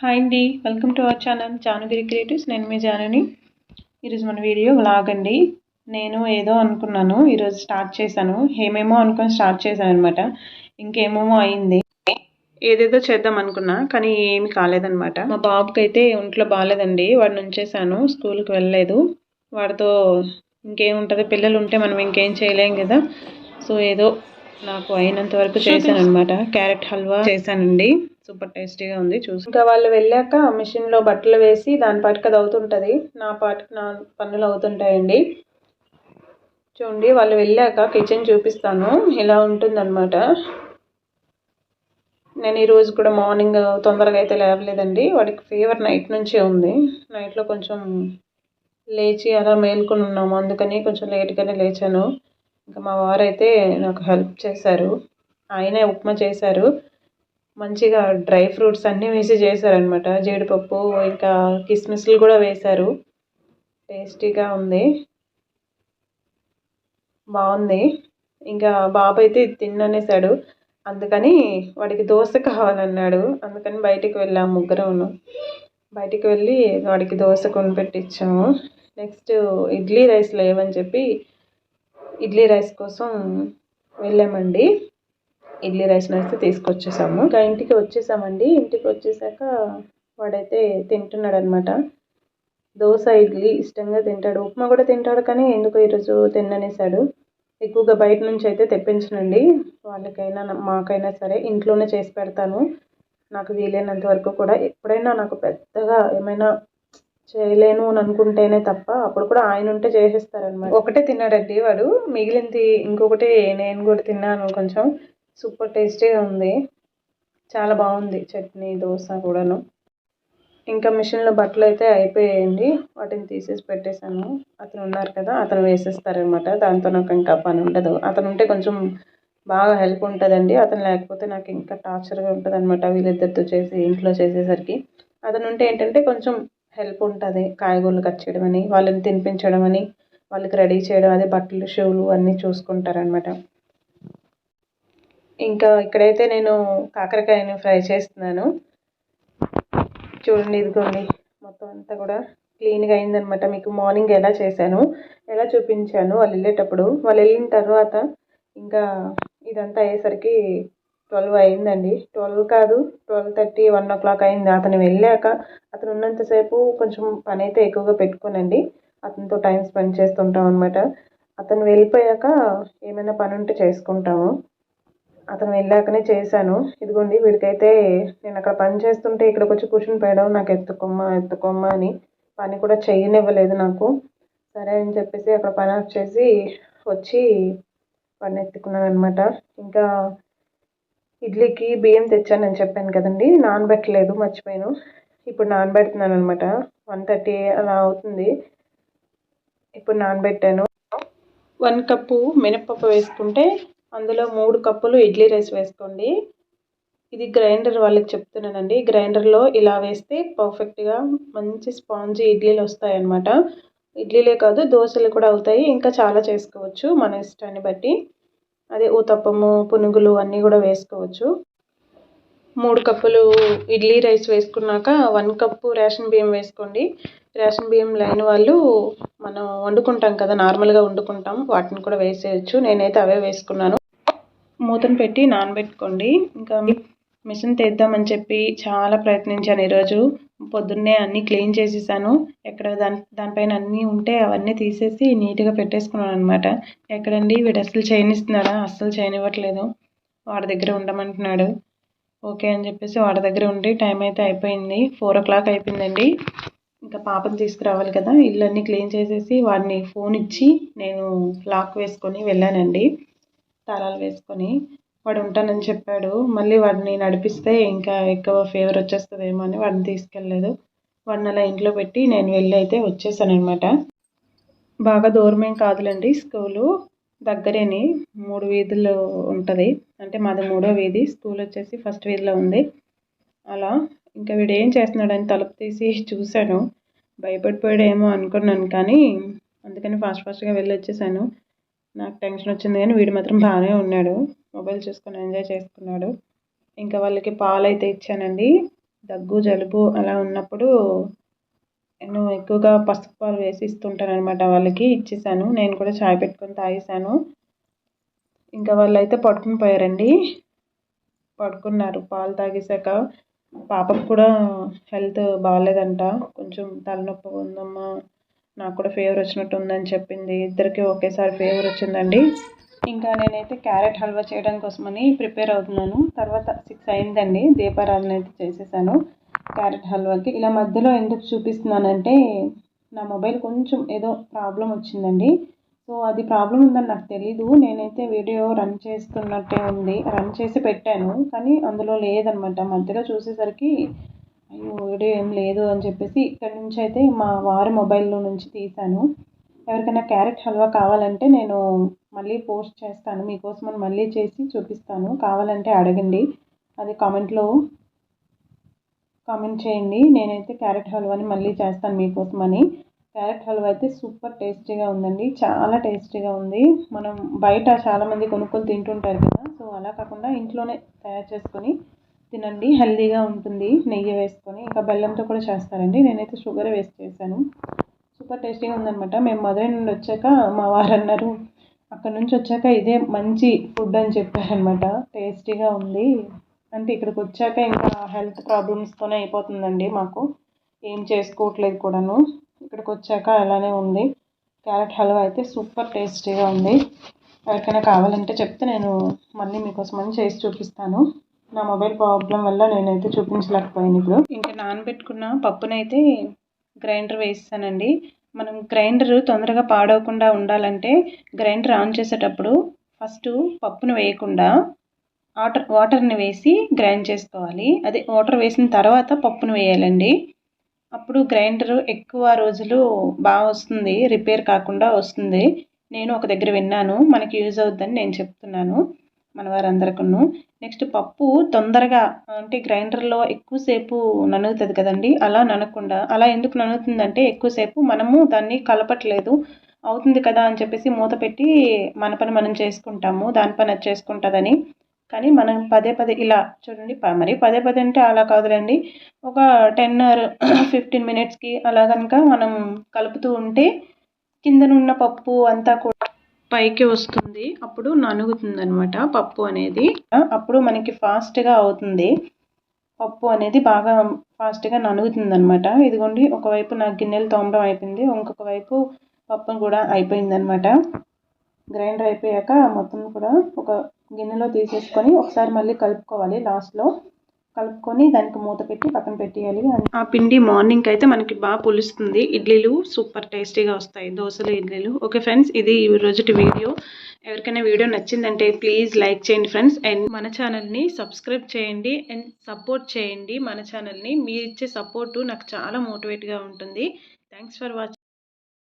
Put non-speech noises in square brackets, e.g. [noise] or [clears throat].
Hi అండి welcome to our channel Janagiri creatives నేను మీ జానని ఈరోజు మన వీడియో వ్లాగ్ అండి. నేను ఏదో అనుకున్నాను ఈరోజు స్టార్ట్ చేశాను. ఏమేమో అనుకొని స్టార్ట్ చేశాను అనమాట ఇంకేమేమో అయింది. ఏదేదో చేద్దాం అనుకున్నా కానీ ఏమి కాలేదనమాట మా బాబుకి అయితే ఒంట్లో బాగాలేదండి వాడిని ఉంచేసాను స్కూల్కి వెళ్ళలేదు. వాడితో ఇంకేముంటుంది పిల్లలు ఉంటే మనం ఇంకేం చేయలేం కదా. సో ఏదో నాకు అయినంత వరకు చేశాను అనమాట క్యారెట్ హల్వా చేశానండి. సూపర్ టేస్టీగా ఉంది చూసి. ఇంకా వాళ్ళు వెళ్ళాక మిషన్లో బట్టలు వేసి దాని పాటికి అది అవుతుంటుంది. నా పాటికి నా పనులు అవుతుంటాయండి. చూడండి వాళ్ళు వెళ్ళాక కిచెన్ చూపిస్తాను. ఇలా ఉంటుందన్నమాట. నేను ఈరోజు కూడా మార్నింగ్ తొందరగా అయితే లేవలేదండి. వాడికి ఫీవర్ నైట్ నుంచే ఉంది. నైట్లో కొంచెం లేచి అలా మేల్కొని ఉన్నాము. అందుకని కొంచెం లేట్గానే లేచాను. ఇంకా మా వారైతే నాకు హెల్ప్ చేశారు. ఆయనే ఉప్మా చేశారు. మంచిగా డ్రై ఫ్రూట్స్ అన్నీ వేసి చేశారనమాట జీడిపప్పు ఇంకా కిస్మిస్లు కూడా వేశారు. టేస్టీగా ఉంది. బాగుంది. ఇంకా బాబు అయితే తిన్ననేసాడు అందుకని వాడికి దోశ కావాలన్నాడు. అందుకని బయటికి వెళ్ళాము ముగ్గురం బయటికి వెళ్ళి వాడికి దోశ కొనిపెట్టించాము నెక్స్ట్ ఇడ్లీ రైస్ లేవని చెప్పి ఇడ్లీ రైస్ కోసం వెళ్ళామండి. ఇడ్లీ రైస్ అయితే తీసుకొచ్చేసాము. ఇంకా ఇంటికి వచ్చేసామండి. ఇంటికి వచ్చేసాక వాడైతే తింటున్నాడు అనమాట దోశ ఇడ్లీ ఇష్టంగా తింటాడు. ఉప్మా కూడా తింటాడు కానీ ఎందుకు ఈరోజు తిన్ననేసాడు ఎక్కువగా బయట నుంచి అయితే తెప్పించనండి. వాళ్ళకైనా మాకైనా సరే ఇంట్లోనే చేసి పెడతాను. నాకు వీలైనంత వరకు కూడా ఎప్పుడైనా నాకు పెద్దగా ఏమైనా చేయలేను అని అనుకుంటేనే తప్ప అప్పుడు కూడా ఆయన ఉంటే చేసేస్తారనమాట ఒకటే తిన్నాడండి వాడు. మిగిలింది ఇంకొకటి నేను కూడా తిన్నాను కొంచెం. సూపర్ టేస్టీగా ఉంది. చాలా బాగుంది. చట్నీ దోశ కూడాను. ఇంకా మిషన్లో బట్టలు అయితే అయిపోయాయండి. వాటిని తీసేసి పెట్టేశాను. అతను ఉన్నారు కదా అతను వేసేస్తారనమాట దాంతో నాకు ఇంకా పని ఉండదు. అతను ఉంటే కొంచెం బాగా హెల్ప్ ఉంటుందండి. అతను లేకపోతే నాకు ఇంకా టార్చర్గా ఉంటుంది అనమాట వీళ్ళిద్దరితో చేసి ఇంట్లో చేసేసరికి. అతను ఉంటే ఏంటంటే కొంచెం హెల్ప్ ఉంటుంది. కాయగూరలు కట్ చేయడం అని వాళ్ళని తినిపించడం అని వాళ్ళకి రెడీ చేయడం అదే బట్టలు షూలు అన్నీ చూసుకుంటారనమాట ఇంకా ఇక్కడైతే నేను కాకరకాయను ఫ్రై చేస్తున్నాను. చూడండి ఇదిగోండి. మొత్తం అంతా కూడా క్లీన్గా అయిందనమాట మీకు మార్నింగ్ ఎలా చేశాను ఎలా చూపించాను వాళ్ళు వెళ్ళేటప్పుడు. వాళ్ళు వెళ్ళిన తర్వాత ఇంకా ఇదంతా అయ్యేసరికి ట్వెల్వ్ అయిందండి. ట్వెల్వ్ కాదు twelve thirty one o'clock అయింది. అతను వెళ్ళాక అతను ఉన్నంతసేపు కొంచెం పని అయితే ఎక్కువగా పెట్టుకోనండి. అతనితో టైం స్పెండ్ చేస్తుంటాం అనమాట అతను వెళ్ళిపోయాక ఏమైనా పని ఉంటే చేసుకుంటాము. అతను వెళ్ళాకనే చేశాను. ఇదిగోండి వీడికైతే నేను అక్కడ పని చేస్తుంటే ఇక్కడికి వచ్చి కూర్చుని పోయడం. నాకు ఎత్తుకోమ్మ ఎత్తుకోమ్మ అని పని కూడా చేయనివ్వలేదు నాకు. సరే అని చెప్పేసి అక్కడ పని వచ్చేసి వచ్చి పని ఎత్తుకున్నాను అనమాట ఇంకా ఇడ్లీకి బియ్యం తెచ్చాను నేను చెప్పాను కదండి. నానబెట్టలేదు మర్చిపోయాను. ఇప్పుడు నానబెడుతున్నాను అనమాట వన్ థర్టీ అలా అవుతుంది. ఇప్పుడు నానబెట్టాను. వన్ కప్పు మినప్పప్పు వేసుకుంటే అందులో మూడు కప్పులు ఇడ్లీ రైస్ వేసుకోండి. ఇది గ్రైండర్ వాళ్ళకి చెప్తున్నానండి. గ్రైండర్లో ఇలా వేస్తే పర్ఫెక్ట్గా మంచి స్పాంజీ ఇడ్లీలు వస్తాయన్నమాట. ఇడ్లీలే కాదు దోశలు కూడా అవుతాయి. ఇంకా చాలా చేసుకోవచ్చు మన ఇష్టాన్ని బట్టి. అదే ఊతప్పము పునుగులు అన్నీ కూడా వేసుకోవచ్చు. మూడు కప్పులు ఇడ్లీ రైస్ వేసుకున్నాక వన్ కప్పు రేషన్ బియ్యం వేసుకోండి. రేషన్ బియ్యం లేని వాళ్ళు మనం వండుకుంటాం కదా నార్మల్గా వండుకుంటాం. వాటిని కూడా వేసేయచ్చు. నేనైతే అవే వేసుకున్నాను. మూతను పెట్టి నానబెట్టుకోండి. ఇంకా మిషన్ తెద్దామని చెప్పి చాలా ప్రయత్నించాను ఈరోజు. పొద్దున్నే అన్నీ క్లీన్ చేసేసాను. ఎక్కడ దాని దానిపైన అన్నీ ఉంటే అవన్నీ తీసేసి నీట్గా పెట్టేసుకున్నాను అనమాట ఎక్కడండి? వీడు అసలు చేయనిస్తున్నాడా? అస్సలు చేయనివ్వట్లేదు. వాడి దగ్గర ఉండమంటున్నాడు. ఓకే అని చెప్పేసి వాడి దగ్గర ఉండి టైం అయితే అయిపోయింది. ఫోర్ ఓ క్లాక్ అయిపోయిందండి. ఇంకా పాపను తీసుకురావాలి కదా ఇల్లన్నీ క్లీన్ చేసేసి వాడిని ఫోన్ ఇచ్చి నేను లాక్ వేసుకొని వెళ్ళానండి. తాళాలు వేసుకొని వాడు ఉంటానని చెప్పాడు. మళ్ళీ వాడిని నడిపిస్తే ఇంకా ఎక్కువ ఫీవర్ వచ్చేస్తుందేమో అని వాడిని తీసుకెళ్ళలేదు. వాడిని అలా ఇంట్లో పెట్టి నేను వెళ్ళి అయితే వచ్చేసాను అనమాట బాగా దూరమేం కాదులేండి స్కూలు దగ్గరేని మూడు వీధుల్లో ఉంటుంది. అంటే మాది మూడో వీధి స్కూల్ వచ్చేసి ఫస్ట్ వీధిలో ఉంది. అలా ఇంకా వీడు ఏం చేస్తున్నాడని తలుపు తీసి చూశాను. భయపడిపోయాడేమో అనుకున్నాను కానీ అందుకని ఫాస్ట్ ఫాస్ట్గా వెళ్ళి వచ్చేసాను నాకు టెన్షన్ వచ్చింది కానీ వీడు మాత్రం బాగానే ఉన్నాడు. మొబైల్ చూసుకొని ఎంజాయ్ చేసుకున్నాడు. ఇంకా వాళ్ళకి పాలు అయితే ఇచ్చానండి. దగ్గు జలుబు అలా ఉన్నప్పుడు నేను ఎక్కువగా పసుపు పాలు వేసి ఇస్తుంటాను అనమాట వాళ్ళకి ఇచ్చేసాను. నేను కూడా చాయ్ పెట్టుకొని తాగేసాను. ఇంకా వాళ్ళు అయితే పడుకుని పోయారండి. పడుకున్నారు. పాలు తాగేసాక పాపకు కూడా హెల్త్ బాగాలేదంట కొంచెం తలనొప్పి ఉందమ్మా. నాకు కూడా ఫీవర్ వచ్చినట్టు ఉందని చెప్పింది. ఇద్దరికి ఒకేసారి ఫీవర్ వచ్చిందండి. ఇంకా నేనైతే క్యారెట్ హల్వా చేయడం కోసమని ప్రిపేర్ అవుతున్నాను. తర్వాత సిక్స్ అయిందండి. దీపారాధన అయితే చేసేసాను క్యారెట్ హల్వాకి. ఇలా మధ్యలో ఎందుకు చూపిస్తున్నానంటే నా మొబైల్ కొంచెం ఏదో ప్రాబ్లం వచ్చిందండి. సో అది ప్రాబ్లం ఉందని నాకు తెలీదు. నేనైతే వీడియో రన్ చేస్తున్నట్టే ఉంది. రన్ చేసి పెట్టాను. కానీ అందులో లేదనమాట. మధ్యలో చూసేసరికి అయ్యో వీడియో ఏం లేదు అని చెప్పేసి ఇక్కడ నుంచి అయితే మా వారి మొబైల్లో నుంచి తీశాను. ఎవరికైనా క్యారెట్ హల్వా కావాలంటే నేను మళ్ళీ పోస్ట్ చేస్తాను. మీకోసం మళ్ళీ చేసి చూపిస్తాను. కావాలంటే అడగండి. అది కామెంట్లో కామెంట్ చేయండి. నేనైతే క్యారెట్ హల్వాని మళ్ళీ చేస్తాను మీకోసమని. క్యారెట్ హల్వా అయితే సూపర్ టేస్టీగా ఉందండి. చాలా టేస్టీగా ఉంది. మనం బయట చాలామంది కొనుక్కొని తింటుంటారు కదా. సో అలా కాకుండా ఇంట్లోనే తయారు చేసుకొని తినండి. హెల్దీగా ఉంటుంది. నెయ్యి వేసుకొని ఇంకా బెల్లంతో కూడా చేస్తారండి. నేనైతే షుగర్ వేస్ట్ చేశాను. సూపర్ టేస్టీగా ఉందనమాట మేము మధురై నుండి వచ్చాక మా వారు అన్నారు అక్కడ నుంచి వచ్చాక ఇదే మంచి ఫుడ్ అని చెప్పారనమాట టేస్టీగా ఉంది. అంటే ఇక్కడికి వచ్చాక ఇంకా హెల్త్ ప్రాబ్లమ్స్తోనే అయిపోతుందండి మాకు. ఏం చేసుకోవట్లేదు కూడాను. ఇక్కడికి వచ్చాక అలానే ఉంది. క్యారెట్ హల్వా అయితే సూపర్ టేస్టీగా ఉంది. ఎవరికైనా కావాలంటే చెప్తే నేను మళ్ళీ మీకోసమని చేసి చూపిస్తాను. నా మొబైల్ ప్రాబ్లం వల్ల నేనైతే చూపించలేకపోయాను ఇప్పుడు. ఇంకా నానబెట్టుకున్న పప్పునైతే గ్రైండర్ వేస్తానండి మనం గ్రైండర్ తొందరగా పాడవకుండా ఉండాలంటే గ్రైండర్ ఆన్ చేసేటప్పుడు ఫస్ట్ పప్పును వేయకుండా వాటర్ వాటర్ని వేసి గ్రైండ్ చేసుకోవాలి. అదే వాటర్ వేసిన తర్వాత పప్పును వేయాలండి. అప్పుడు గ్రైండర్ ఎక్కువ రోజులు బాగా వస్తుంది రిపేర్ కాకుండా వస్తుంది. నేను ఒక దగ్గర విన్నాను మనకి యూజ్ అవుద్దని నేను చెప్తున్నాను మన వారందరికను నెక్స్ట్ పప్పు తొందరగా అంటే గ్రైండర్లో ఎక్కువసేపు ననుగుతుంది కదండి అలా ననకుండా అలా ఎందుకు ననుగుతుందంటే ఎక్కువసేపు మనము దాన్ని కలపట్లేదు అవుతుంది కదా అని చెప్పేసి మూత పెట్టి మన పని మనం చేసుకుంటాము దాని పని అది చేసుకుంటుందని. కానీ మనం పదే పదే ఇలా చూడండి మరి పదే పదే అంటే అలా కాదులేండి. ఒక టెన్ ఆర్ [clears throat] ఫిఫ్టీన్ మినిట్స్కి అలా కనుక మనం కలుపుతూ ఉంటే కిందనున్న పప్పు అంతా కూడా పైకి వస్తుంది. అప్పుడు ననుగుతుంది అనమాట పప్పు అనేది. అప్పుడు మనకి ఫాస్ట్గా అవుతుంది. పప్పు అనేది బాగా ఫాస్ట్గా ననుగుతుంది అనమాట ఇదిగోండి ఒకవైపు నాకు గిన్నెలు తోమడం అయిపోయింది. ఇంకొక వైపు పప్పు కూడా అయిపోయింది అనమాట గ్రైండర్ అయిపోయాక మొత్తం కూడా ఒక గిన్నెలో తీసేసుకొని ఒకసారి మళ్ళీ కలుపుకోవాలి లాస్ట్లో. కలుపుకొని దానికి మూత పెట్టి పక్కన పెట్టేయాలి. ఆ పిండి మార్నింగ్ అయితే మనకి బాగా పులుస్తుంది. ఇడ్లీలు సూపర్ టేస్టీగా వస్తాయి. దోశలు ఇడ్లీలు. ఓకే ఫ్రెండ్స్ ఇది ఈ రోజుటి వీడియో. ఎవరికైనా వీడియో నచ్చిందంటే ప్లీజ్ లైక్ చేయండి ఫ్రెండ్స్. అండ్ మన ఛానల్ని సబ్స్క్రైబ్ చేయండి. అండ్ సపోర్ట్ చేయండి మన ఛానల్ని. మీరు ఇచ్చే సపోర్టు నాకు చాలా మోటివేట్గా ఉంటుంది. Thanks for watching